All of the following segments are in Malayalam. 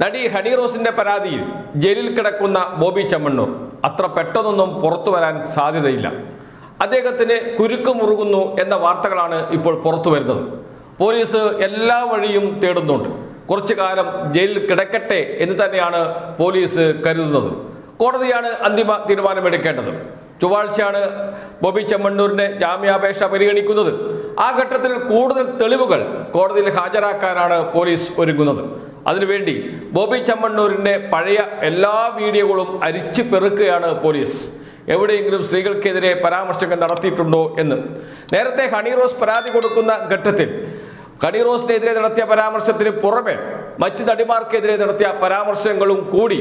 നടി ഹണി റോസിന്റെ പരാതിയിൽ ജയിലിൽ കിടക്കുന്ന ബോബി ചമ്മണ്ണൂർ. അത്ര പെട്ടെന്നൊന്നും പുറത്തു വരാൻ സാധ്യതയില്ല. അദ്ദേഹത്തിന് കുരുക്ക് മുറുകുന്നു എന്ന വാർത്തകളാണ് ഇപ്പോൾ പുറത്തു വരുന്നത്. പോലീസ് എല്ലാ വഴിയും തേടുന്നുണ്ട്. കുറച്ചു കാലം ജയിലിൽ കിടക്കട്ടെ എന്ന് തന്നെയാണ് പോലീസ് കരുതുന്നത്. കോടതിയാണ് അന്തിമ തീരുമാനമെടുക്കേണ്ടത്. ചൊവ്വാഴ്ചയാണ് ബോബി ചെമ്മണ്ണൂരിന്റെ ജാമ്യാപേക്ഷ പരിഗണിക്കുന്നത്. ആ ഘട്ടത്തിൽ കൂടുതൽ തെളിവുകൾ കോടതിയിൽ ഹാജരാക്കാനാണ് പോലീസ് ഒരുങ്ങുന്നത്. അതിനുവേണ്ടി ബോബി ചമ്മണ്ണൂരിന്റെ പഴയ എല്ലാ വീഡിയോകളും അരിച്ചു പെറുക്കുകയാണ് പോലീസ്. എവിടെയെങ്കിലും സ്ത്രീകൾക്കെതിരെ പരാമർശങ്ങൾ നടത്തിയിട്ടുണ്ടോ എന്ന്. നേരത്തെ ഹണി റോസ് പരാതി കൊടുക്കുന്ന ഘട്ടത്തിൽ ഹണി റോസിനെതിരെ നടത്തിയ പരാമർശത്തിന് പുറമെ മറ്റ് നടിമാർക്കെതിരെ നടത്തിയ പരാമർശങ്ങളും കൂടി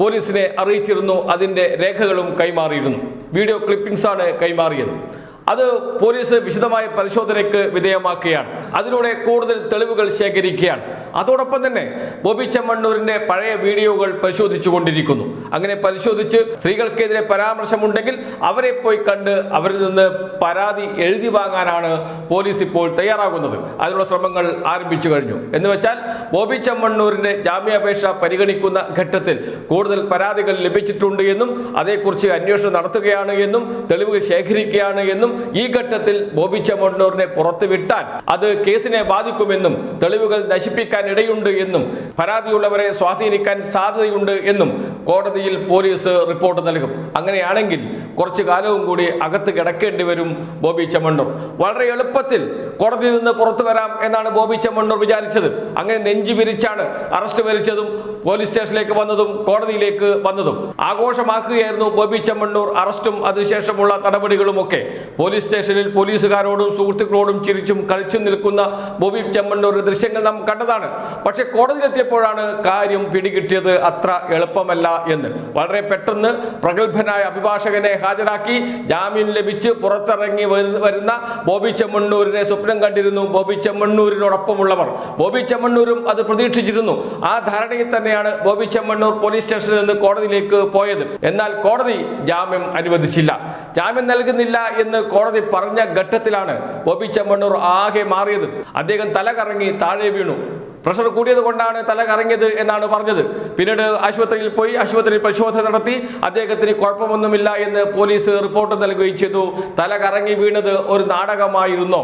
പോലീസിനെ അറിയിച്ചിരുന്നു. അതിന്റെ രേഖകളും കൈമാറിയിരുന്നു. വീഡിയോ ക്ലിപ്പിംഗ്സാണ് കൈമാറിയത്. അത് പോലീസ് വിശദമായ പരിശോധനയ്ക്ക് വിധേയമാക്കുകയാണ്. അതിലൂടെ കൂടുതൽ തെളിവുകൾ ശേഖരിക്കുകയാണ്. അതോടൊപ്പം തന്നെ ബോബി ചെമ്മണ്ണൂരിന്റെ പഴയ വീഡിയോകൾ പരിശോധിച്ചു കൊണ്ടിരിക്കുന്നു. അങ്ങനെ പരിശോധിച്ച് സ്ത്രീകൾക്കെതിരെ പരാമർശമുണ്ടെങ്കിൽ അവരെ പോയി കണ്ട് അവരിൽ നിന്ന് പരാതി എഴുതി വാങ്ങാനാണ് പോലീസ് ഇപ്പോൾ തയ്യാറാകുന്നത്. അതിനുള്ള ശ്രമങ്ങൾ ആരംഭിച്ചു കഴിഞ്ഞു. എന്ന് വെച്ചാൽ ബോബി ചെമ്മണ്ണൂരിന്റെ ജാമ്യാപേക്ഷ പരിഗണിക്കുന്ന ഘട്ടത്തിൽ കൂടുതൽ പരാതികൾ ലഭിച്ചിട്ടുണ്ട് എന്നും അതേക്കുറിച്ച് അന്വേഷണം നടത്തുകയാണ് എന്നും തെളിവുകൾ ശേഖരിക്കുകയാണ് എന്നും ഈ ഘട്ടത്തിൽ ബോബി ചെമ്മണ്ണൂരിനെ പുറത്തുവിട്ടാൽ അത് കേസിനെ ബാധിക്കുമെന്നും തെളിവുകൾ നശിപ്പിക്കാൻ ഇടയുണ്ട് എന്നും പരാതിയുള്ളവരെ സ്വാധീനിക്കാൻ സാധ്യതയുണ്ട് എന്നും കോടതിയിൽ പോലീസ് റിപ്പോർട്ട് നൽകും. അങ്ങനെയാണെങ്കിൽ കുറച്ചു കാലവും കൂടി അകത്ത് കിടക്കേണ്ടി വരും ബോബി ചെമ്മണ്ണൂർ വളരെ എളുപ്പത്തിൽ കോടതിയിൽ നിന്ന് പുറത്തു വരാം എന്നാണ് ബോബി ചെമ്മണ്ണൂർ വിചാരിച്ചത്. അങ്ങനെ നെഞ്ചു വിരിച്ചാണ് അറസ്റ്റ് വരിച്ചതും പോലീസ് സ്റ്റേഷനിലേക്ക് വന്നതും കോടതിയിലേക്ക് വന്നതും. ആഘോഷമാക്കുകയായിരുന്നു ബോബി ചെമ്മണ്ണൂർ അറസ്റ്റും അതിനുശേഷമുള്ള നടപടികളുമൊക്കെ. പോലീസ് സ്റ്റേഷനിൽ പോലീസുകാരോടും സുഹൃത്തുക്കളോടും ചിരിച്ചും കളിച്ചും നിൽക്കുന്ന ബോബി ചെമ്മണ്ണൂരിന്റെ ദൃശ്യങ്ങൾ നാം കണ്ടതാണ്. പക്ഷെ കോടതിയിലെത്തിയപ്പോഴാണ് കാര്യം പിടികിട്ടിയത് അത്ര എളുപ്പമല്ല എന്ന്. വളരെ പെട്ടെന്ന് പ്രഗത്ഭനായ അഭിഭാഷകനെ ഹാജരാക്കി ജാമ്യം ലഭിച്ച് പുറത്തിറങ്ങി വരുന്ന ബോബി ചെമ്മണ്ണൂരിനെ സ്വപ്നം കണ്ടിരുന്നു ബോബി ചെമ്മണ്ണൂരിനോടൊപ്പമുള്ളവർ. ബോബി ചെമ്മണ്ണൂരും അത് പ്രതീക്ഷിച്ചിരുന്നു. ആ ധാരണയിൽ തന്നെയാണ് ബോബി ചെമ്മണ്ണൂർ പോലീസ് സ്റ്റേഷനിൽ നിന്ന് കോടതിയിലേക്ക് പോയത്. എന്നാൽ കോടതി ജാമ്യം അനുവദിച്ചില്ല. ജാമ്യം നൽകുന്നില്ല എന്ന് കോടതി പറഞ്ഞ ഘട്ടത്തിലാണ് ബോബി ചെമ്മണ്ണൂർ ആകെ മാറിയത്. അദ്ദേഹം തല കറങ്ങി താഴെ വീണു. പ്രഷർ കൂടിയത് കൊണ്ടാണ് തല കറങ്ങിയത് എന്നാണ് പറഞ്ഞത്. പിന്നീട് ആശുപത്രിയിൽ പോയി ആശുപത്രിയിൽ പരിശോധന നടത്തി. അദ്ദേഹത്തിന് കുഴപ്പമൊന്നുമില്ല എന്ന് പോലീസ് റിപ്പോർട്ട് നൽകുകയും ചെയ്തു. തല കറങ്ങി വീണത് ഒരു നാടകമായിരുന്നോ?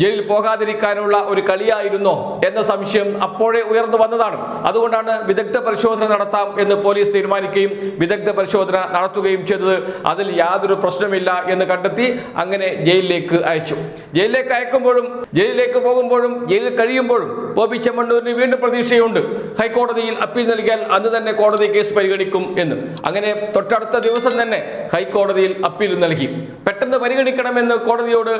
ജയിലിൽ പോകാതിരിക്കാനുള്ള ഒരു കളിയായിരുന്നോ എന്ന സംശയം അപ്പോഴേ ഉയർന്നു വന്നതാണ്. അതുകൊണ്ടാണ് വിദഗ്ധ പരിശോധന നടത്താം എന്ന് പോലീസ് തീരുമാനിക്കുകയും വിദഗ്ധ പരിശോധന നടത്തുകയും ചെയ്തത്. അതിൽ യാതൊരു പ്രശ്നമില്ല എന്ന് കണ്ടെത്തി അങ്ങനെ ജയിലിലേക്ക് അയച്ചു. ജയിലിലേക്ക് അയക്കുമ്പോഴും ജയിലിലേക്ക് പോകുമ്പോഴും ജയിലിൽ കഴിയുമ്പോഴും ബോബി ചെമ്മണ്ണൂരിന് വീണ്ടും പ്രതീക്ഷയുണ്ട്. ഹൈക്കോടതിയിൽ അപ്പീൽ നൽകിയാൽ അന്ന് തന്നെ കോടതി കേസ് പരിഗണിക്കും എന്ന്. അങ്ങനെ തൊട്ടടുത്ത ദിവസം തന്നെ ഹൈക്കോടതിയിൽ അപ്പീൽ നൽകി. പെട്ടെന്ന് പരിഗണിക്കണമെന്ന് കോടതിയോട്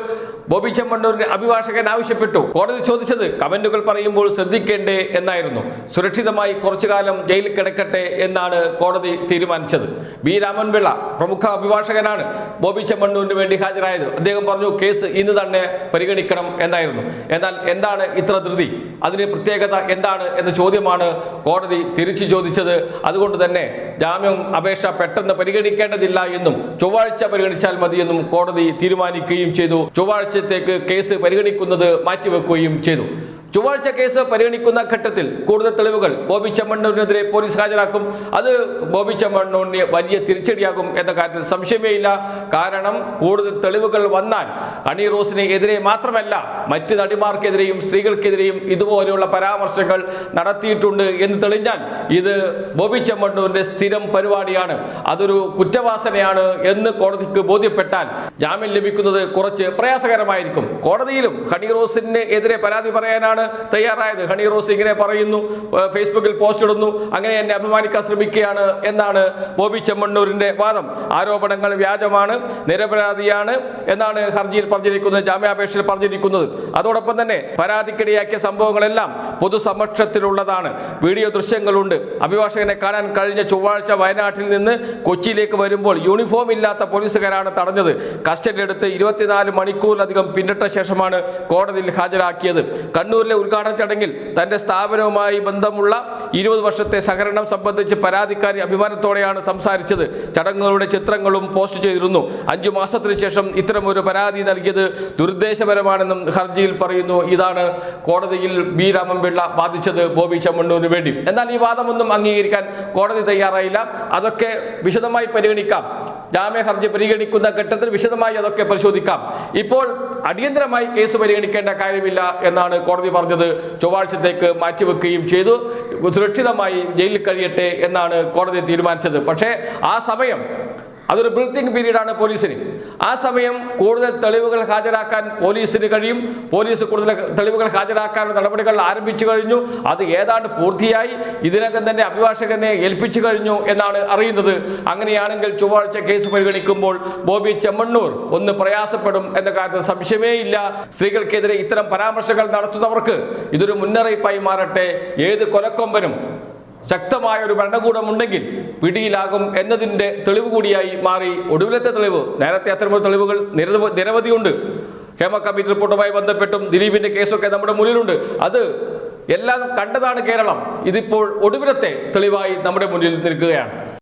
ബോബി ചെമ്മണ്ണൂരിന്റെ അഭിഭാഷകൻ ആവശ്യപ്പെട്ടു. കോടതി ചോദിച്ചത് കമന്റുകൾ പറയുമ്പോൾ ശ്രദ്ധിക്കേണ്ടേ എന്നായിരുന്നു. സുരക്ഷിതമായി കുറച്ചു കാലം ജയിലിൽ കിടക്കട്ടെ എന്നാണ് കോടതി തീരുമാനിച്ചത്. ബി രാമൻപിള്ള പ്രമുഖ അഭിഭാഷകനാണ് ബോബി ചെമ്മണ്ണൂരിന് വേണ്ടി ഹാജരായത്. അദ്ദേഹം പറഞ്ഞു കേസ് ഇന്ന് തന്നെ പരിഗണിക്കണം എന്നായിരുന്നു. എന്നാൽ എന്താണ് ഇത്ര ധൃതി? അതിന് പ്രത്യേകത എന്താണ് എന്ന ചോദ്യമാണ് കോടതി തിരിച്ചു ചോദിച്ചത്. അതുകൊണ്ട് തന്നെ ജാമ്യം അപേക്ഷ പെട്ടെന്ന് പരിഗണിക്കേണ്ടതില്ല എന്നും ചൊവ്വാഴ്ച പരിഗണിച്ചാൽ മതിയെന്നും കോടതി തീരുമാനിക്കുകയും ചെയ്തു. ചൊവ്വാഴ്ചത്തേക്ക് കേസ് പരിഗണിക്കുന്നത് മാറ്റിവെക്കുകയും ചെയ്തു. ചൊവ്വാഴ്ച കേസ് പരിഗണിക്കുന്ന ഘട്ടത്തിൽ കൂടുതൽ തെളിവുകൾ ബോബി ചെമ്മണ്ണൂരിനെതിരെ പോലീസ് ഹാജരാക്കും. അത് ബോബി ചെമ്മണ്ണൂരിന് വലിയ തിരിച്ചടിയാകും എന്ന കാര്യത്തിൽ സംശയമേ ഇല്ല. കാരണം കൂടുതൽ തെളിവുകൾ വന്നാൽ അണി റോസിന് എതിരെ മാത്രമല്ല മറ്റ് നടിമാർക്കെതിരെയും സ്ത്രീകൾക്കെതിരെയും ഇതുപോലെയുള്ള പരാമർശങ്ങൾ നടത്തിയിട്ടുണ്ട് എന്ന് തെളിഞ്ഞാൽ ഇത് ബോബി ചെമ്മണ്ണൂരിന്റെ സ്ഥിരം പരിപാടിയാണ്. അതൊരു കുറ്റവാസനയാണ് എന്ന് കോടതിക്ക് ബോധ്യപ്പെട്ടാൽ ജാമ്യം ലഭിക്കുന്നത് കുറച്ച് പ്രയാസകരമായിരിക്കും. കോടതിയിലും ഹണി റോസിന് എതിരെ പരാതി പറയാനാണ് തയ്യാറായത്. ഹണി റോസ് ഇങ്ങനെ പറയുന്നു ഫേസ്ബുക്കിൽ പോസ്റ്റ് ഇടുന്നു അങ്ങനെ എന്നെ അഭിമാനിക്കാൻ ശ്രമിക്കുകയാണ് എന്നാണ് ബോബി ചെമ്മണ്ണൂരിന്റെ വാദം. ആരോപണങ്ങൾ വ്യാജമാണ് നിരപരാധിയാണ് എന്നാണ് ഹർജിയിൽ പറഞ്ഞിരിക്കുന്നത് ജാമ്യാപേക്ഷയിൽ പറഞ്ഞിരിക്കുന്നത്. അതോടൊപ്പം തന്നെ പരാതിക്കിടയാക്കിയ സംഭവങ്ങളെല്ലാം പൊതുസമക്ഷത്തിലുള്ളതാണ്. വീഡിയോ ദൃശ്യങ്ങളുണ്ട്. അഭിഭാഷകനെ കാണാൻ കഴിഞ്ഞ ചൊവ്വാഴ്ച വയനാട്ടിൽ നിന്ന് കൊച്ചിയിലേക്ക് വരുമ്പോൾ യൂണിഫോം ഇല്ലാത്ത പോലീസുകാരാണ് തടഞ്ഞത്. കസ്റ്റഡി എടുത്ത് ഇരുപത്തിനാല് മണിക്കൂറിലധികം പിന്നിട്ട ശേഷമാണ് കോടതിയിൽ ഹാജരാക്കിയത്. കണ്ണൂരിൽ ചെമ്മണ്ണൂരിലെ ഉദ്ഘാടന ചടങ്ങിൽ തന്റെ സ്ഥാപനവുമായി ബന്ധമുള്ള ഇരുപത് വർഷത്തെ സഹകരണം സംബന്ധിച്ച് പരാതിക്കാരി അഭിമാനത്തോടെയാണ് സംസാരിച്ചത്. ചടങ്ങുകളുടെ ചിത്രങ്ങളും പോസ്റ്റ് ചെയ്തിരുന്നു. അഞ്ചു മാസത്തിന് ശേഷം ഇത്തരമൊരു പരാതി നൽകിയത് ദുരുദ്ദേശപരമാണെന്നും ഹർജിയിൽ പറയുന്നു. ഇതാണ് കോടതിയിൽ ബി. രാമൻപിള്ള വാദിച്ചത് ബോബി ചെമ്മണ്ണൂരിന് വേണ്ടി. എന്നാൽ ഈ വാദമൊന്നും അംഗീകരിക്കാൻ കോടതി തയ്യാറായില്ല. അതൊക്കെ വിശദമായി പരിഗണിക്കാം. ജാമ്യ ഹർജി പരിഗണിക്കുന്ന ഘട്ടത്തിൽ വിശദമായി അതൊക്കെ പരിശോധിക്കാം. ഇപ്പോൾ അടിയന്തരമായി കേസ് പരിഗണിക്കേണ്ട കാര്യമില്ല എന്നാണ് കോടതി പറഞ്ഞത്. ചൊവ്വാഴ്ചത്തേക്ക് മാറ്റിവെക്കുകയും ചെയ്തു. സുരക്ഷിതമായി ജയിലിൽ കഴിയട്ടെ എന്നാണ് കോടതി തീരുമാനിച്ചത്. പക്ഷേ ആ സമയം അതൊരു ബ്രീത്തിങ് പീരീഡാണ് പോലീസിന്. ആ സമയം കൂടുതൽ തെളിവുകൾ ഹാജരാക്കാൻ പോലീസിന് കഴിയും. പോലീസ് കൂടുതൽ തെളിവുകൾ ഹാജരാക്കാനുള്ള നടപടികൾ ആരംഭിച്ചു കഴിഞ്ഞു. അത് ഏതാണ്ട് പൂർത്തിയായി. ഇതിനകം തന്നെ അഭിഭാഷകനെ ഏൽപ്പിച്ചു കഴിഞ്ഞു എന്നാണ് അറിയുന്നത്. അങ്ങനെയാണെങ്കിൽ ചൊവ്വാഴ്ച കേസ് പരിഗണിക്കുമ്പോൾ ബോബി ചെമ്മണ്ണൂർ ഒന്ന് പ്രയാസപ്പെടും എന്ന കാര്യത്തിൽ സംശയമേ ഇല്ല. സ്ത്രീകൾക്കെതിരെ ഇത്തരം പരാമർശങ്ങൾ നടത്തുന്നവർക്ക് ഇതൊരു മുന്നറിയിപ്പായി മാറട്ടെ. ഏത് കൊലക്കൊമ്പനും ശക്തമായ ഒരു ഭരണകൂടമുണ്ടെങ്കിൽ പിടിയിലാകും എന്നതിന്റെ തെളിവ് കൂടിയായി മാറി ഒടുവിലത്തെ തെളിവ്. നേരത്തെ അത്തരമൊരു തെളിവുകൾ നിരവ നിരവധിയുണ്ട്. ഹേമ കമ്മിറ്റി റിപ്പോർട്ടുമായി ബന്ധപ്പെട്ടും ദിലീപിന്റെ കേസൊക്കെ നമ്മുടെ മുന്നിലുണ്ട്. അത് എല്ലാം കണ്ടതാണ് കേരളം. ഇതിപ്പോൾ ഒടുവിലത്തെ തെളിവായി നമ്മുടെ മുന്നിൽ നിൽക്കുകയാണ്.